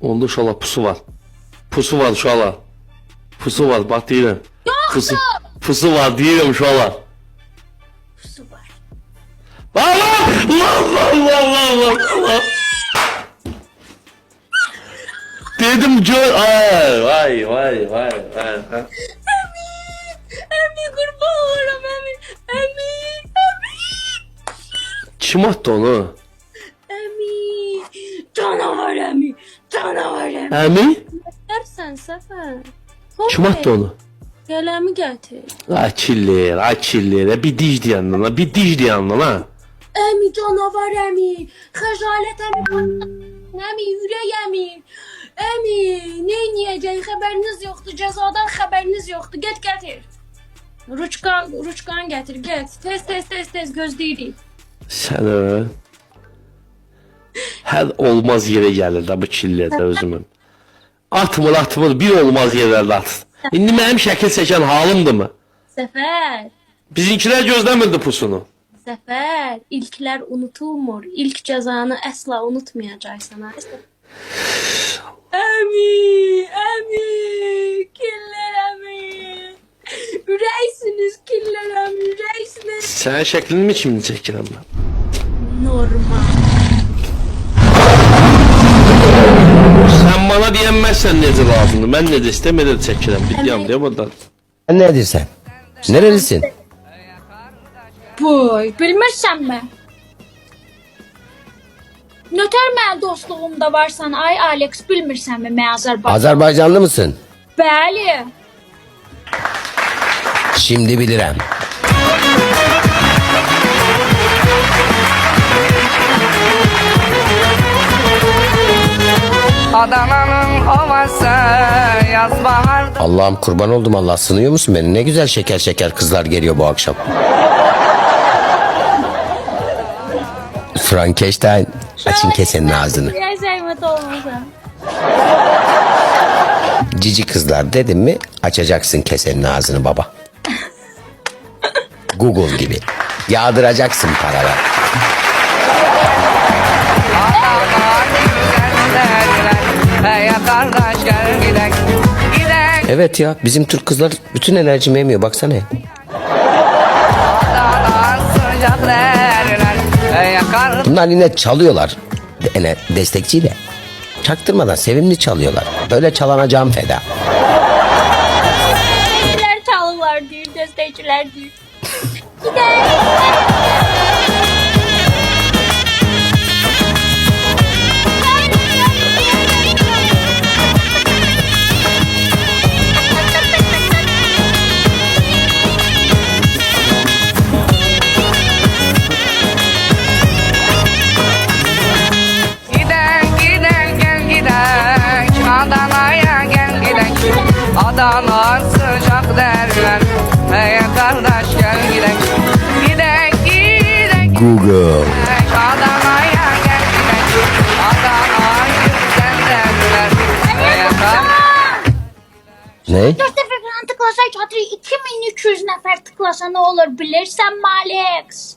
Onda uşaqlar pusu var. Pusu var uşaqlar. Pusu var bax deyirəm. Pusu, pusu var deyirəm uşaqlar. Pusu var. Allah! Allah Allah Allah Allah Allah. Dedim gör. Ay vay vay vay vay. vay. Kim attı onu? Emi. Canavar Emi. Canavar Emi. Əmi? Dersen Sefer. Kim attı onu? Gelemi getir. Ay çillir. Bir diş diyandan ha, bir diş diyandan ha. Emi canavar Emi. Xəcalet Emi. Emi ürək Emi. Emi ne yiyəcək xəbəriniz yoxdur. Cəzadan xəbəriniz yoxdur. Get gətir. Ruçka, ruçkanı gətir, get. Tez, tez, tez, tez gözləyirik. Sən ö. Hər olmaz yerə gəlir də bu çillərdə özümün. Atmır, atmır, bir olmaz yerlərdə at. İndi mənim şəkil çəkən halımdır mı? Səfər, Bizinkilər gözləmirdi pusunu. Səfər, ilklər unutulmur. İlk cəzanı əsla unutmayacaqsan. Əmi, əmi, killər əmi. Ürəksiniz killər əmi, ürəksiniz. Sənin şəklini mi şimdi çəkirəm mən? Normal. Bana deyənməzsən necə lazımdır. Mən necə istəm elə çəkirəm. Bilirəm deyə buradan. Sen neredesin? Nerelisin? Boy, bilmirsənmi? Nötər mənim dostluğumda varsan, ay Alex, bilmirsənmi mən Azərbaycan? Azerbaycanlı mısın? Bəli. Şimdi bilirim. Adana'nın ovası yaz baharda Allah'ım kurban oldum Allah sınıyor musun beni? Ne güzel şeker şeker kızlar geliyor bu akşam. Frankenstein açın kesenin ağzını. Ya zəhmət olmasa. Cici kızlar dedim mi açacaksın kesenin ağzını baba. Google gibi. Yağdıracaksın paralar. Kardeş gel gidek Gidek Evet ya bizim Türk kızlar bütün enerjimi emiyor baksana. Bunlar yine çalıyorlar. Ene destekçiyle. Çaktırmadan sevimli çalıyorlar. Böyle çalana can feda. Nelər çalırlar deyir, dəstəkçilər deyir. Gidək. Adana sıcak derler Hey kardeş gel gidek Gidek gidek Google. Adana'ya gel gidek Adana güzel derler Hey kardeş Ne? Dörd dəfə falan tıklasa çatırı 2200 nəfər tıklasa nə olur bilirsənmi Alex?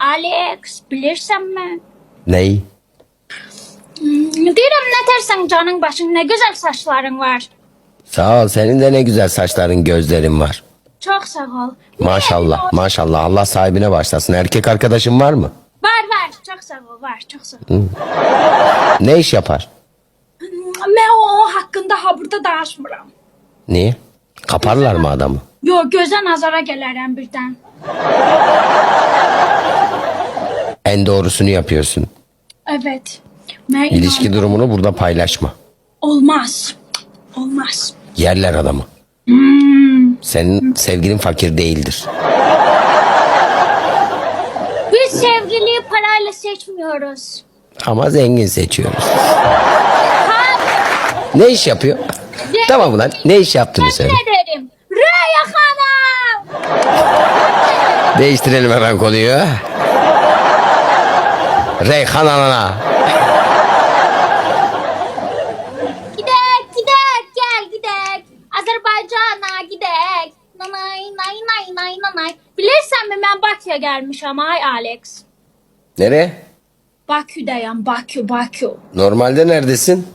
Alex, bilirsənmi? Ney? Deyirəm nə tərsən canın başın, nə gözəl saçların var. Sağ ol senin de ne güzel saçların gözlerin var. Çox sağ ol. Maşallah maşallah Allah sahibine başlasın. Erkek arkadaşın var mı? Var, var. Çox sağ ol, var. Çox sağ ol. Ne iş yapar? Mən o, o haqqında ha burada danışmıram. Niye? Kaparlar mı adamı? Yo, gözə nazara gələrəm birdən. En doğrusunu yapıyorsun. Evet. Mən İlişki durumunu burada paylaşma. olmaz. Olmaz. Yerler adamı. Senin sevgilin fakir değildir. Biz sevgiliyi parayla seçmiyoruz. Ama zengin seçiyoruz. Ne iş yapıyor? Tamam lan ne iş yaptığını söyle. Ne derim? Rüya Hanım! Değiştirelim hemen konuyu. Reyhan anana. Gidek, gidek, gel gidek. Azərbaycana gidek. Nanay, nay, nay, nay, nanay. Bilirsənmi mən Bakıya gəlmişəm ay Alex. Nereye? Baküdəyəm, Bakü, Bakü. Normalde neredesin?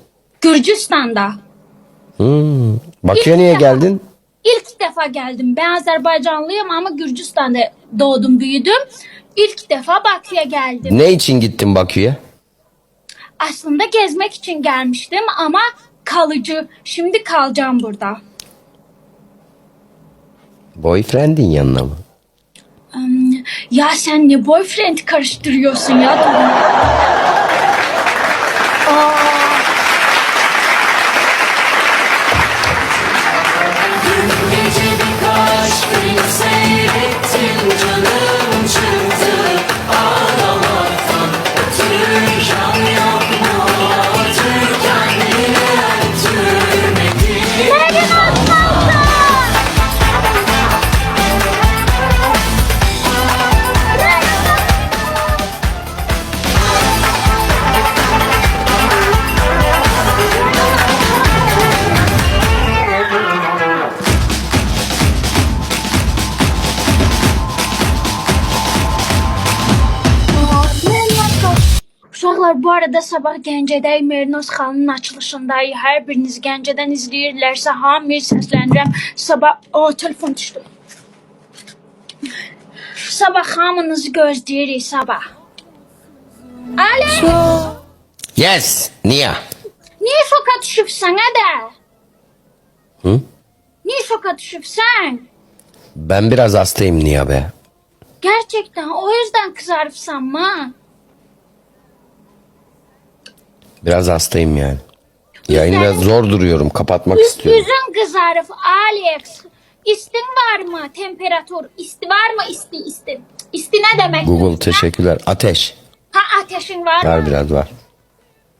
Gürcistan'da. Hmm. Bakü'ye niye geldin? İlk defa geldim. Ben Azerbaycanlıyım ama Gürcistan'da doğdum, büyüdüm. İlk defa Bakü'ye geldim. Ne için gittin Bakü'ye? Aslında gezmek için gelmiştim ama kalıcı. Şimdi kalacağım burada. Boyfriend'in yanına mı? Ya sen ne boyfriend karıştırıyorsun ya? Aa, bu arada sabah Gəncədə Merinos xanımın açılışındayıq. Hər biriniz Gəncədən izləyirlərsə hamıya səslənirəm. Sabah o telefon düşdü. Sabah hamınızı gözləyirik sabah. Ali, Yes. Niye? niyə şoka düşübsən ədə? Hı? Niyə şoka düşübsən? Ben biraz hastayım Niye be? Gerçekten o yüzden kızarıpsan mı? Biraz hastayım yani. Yayında zor duruyorum. Kapatmak Yüz, istiyorum. yüzün kızarıp Alex. İstin var mı? Temperatur. İsti var mı? İsti isti. İsti ne demek? Google teşekkürler. Ateş. Ha ateşin var Var mı? biraz var.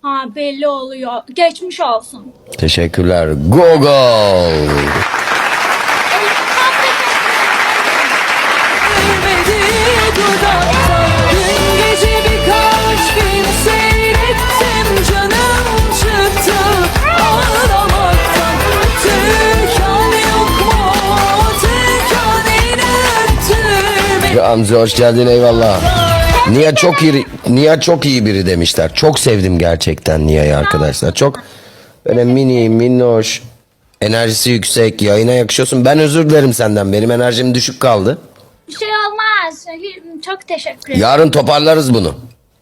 Ha belli oluyor. Geçmiş olsun. Teşekkürler. Google. Gamze hoş geldin eyvallah. Niye çok iyi Niye çok iyi biri demişler. Çok sevdim gerçekten Niye'yi arkadaşlar. Çok böyle mini, minnoş, enerjisi yüksek, yayına yakışıyorsun. Ben özür dilerim senden. Benim enerjim düşük kaldı. Bir şey olmaz. Çok teşekkür ederim. Yarın toparlarız bunu.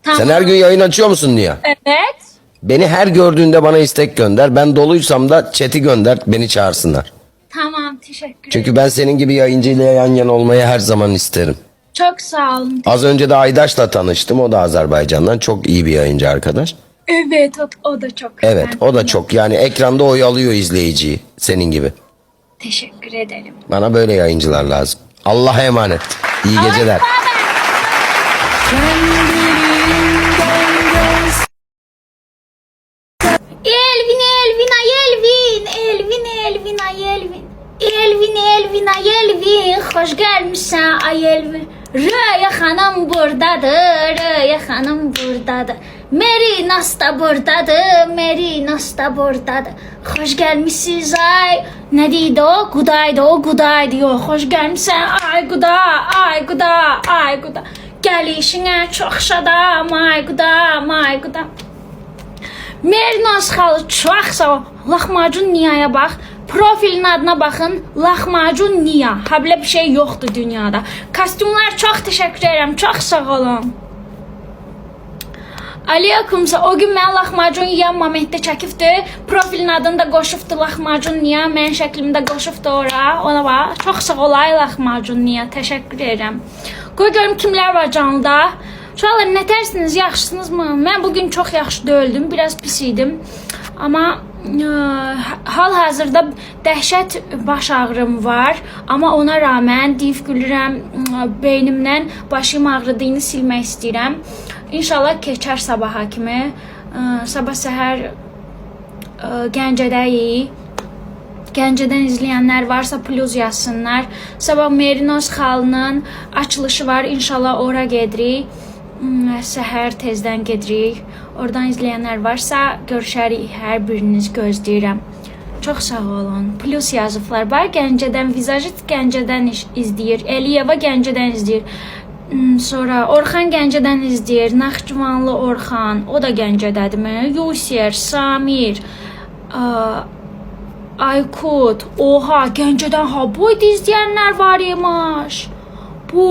Tamam. Sen her gün yayın açıyor musun Niye? Evet. Beni her gördüğünde bana istek gönder. Ben doluysam da chat'i gönder. Beni çağırsınlar. Tamam teşekkür ederim. Çünkü ben senin gibi yayıncıyla yan yana olmayı her zaman isterim. Çok sağ olun. Az önce de Aydaş'la tanıştım. O da Azerbaycan'dan. Çok iyi bir yayıncı arkadaş. Evet o, o da çok Evet güzel. o da çok yani ekranda oyalıyor izleyiciyi senin gibi. Teşekkür ederim. Bana böyle yayıncılar lazım. Allah'a emanet. İyi geceler. Elvin, Elvin, ay Elvin, Elvin, Elvin, ay Elvin. Elvin, Elvin, ay Elvin, hoş gelmişsin ay Elvin. Röya xanım burdadır, Röya xanım burdadır. Meri Nas da burdadır, Meri Nas da burdadır. Xoş gəlmisiniz ay. Nə deyildi o? Qudaydı o, qudaydı yox. Xoş gəlmisən ay quda, ay quda, ay quda. Gəlişinə çox şadam ay quda, ay quda. Meri Nas xalı çox sağ ol. Lahmacun niyaya bax. Profilin adına baxın. Lahmacun Niya. Ha belə bir şey yoxdur dünyada. Kostyumlar çox təşəkkür edirəm. Çox sağ olun. Aleykümsə o gün mən lahmacun yeyən momentdə çəkibdi. Profilin adını da qoşubdu lahmacun niyə? Mənim şəklimi də qoşubdu ora. Ona bax. Çox sağ ol ay lahmacun niyə? Təşəkkür edirəm. Qoy görüm kimlər var canlıda. Uşaqlar nə tərsiniz? Yaxşısınızmı? Mən bu gün çox yaxşı deyildim. Biraz pis idim. Amma ə, hal-hazırda dəhşət baş ağrım var, amma ona rağmen deyib gülürəm, ə, beynimdən başım ağrıdığını silmək istəyirəm. İnşallah keçər sabaha kimi. Ə, Sabah səhər Gəncədəyik. Gəncədən izləyənlər varsa plus yazsınlar. Sabah Merinos xalının açılışı var. İnşallah ora gedirik. Səhər tezdən gedirik. Oradan izləyənlər varsa görüşərik. Hər biriniz gözləyirəm. Çox sağ olun. Plus yazıblar. Bax Gəncədən vizajist Gəncədən izləyir. Eliyeva Gəncədən izləyir. Sonra Orxan Gəncədən izləyir. Naxçıvanlı Orxan, o da Gəncədədirmi? Yusiyer, Samir, Aa, Aykut, oha Gəncədən ha boy izleyenler var imiş. Bu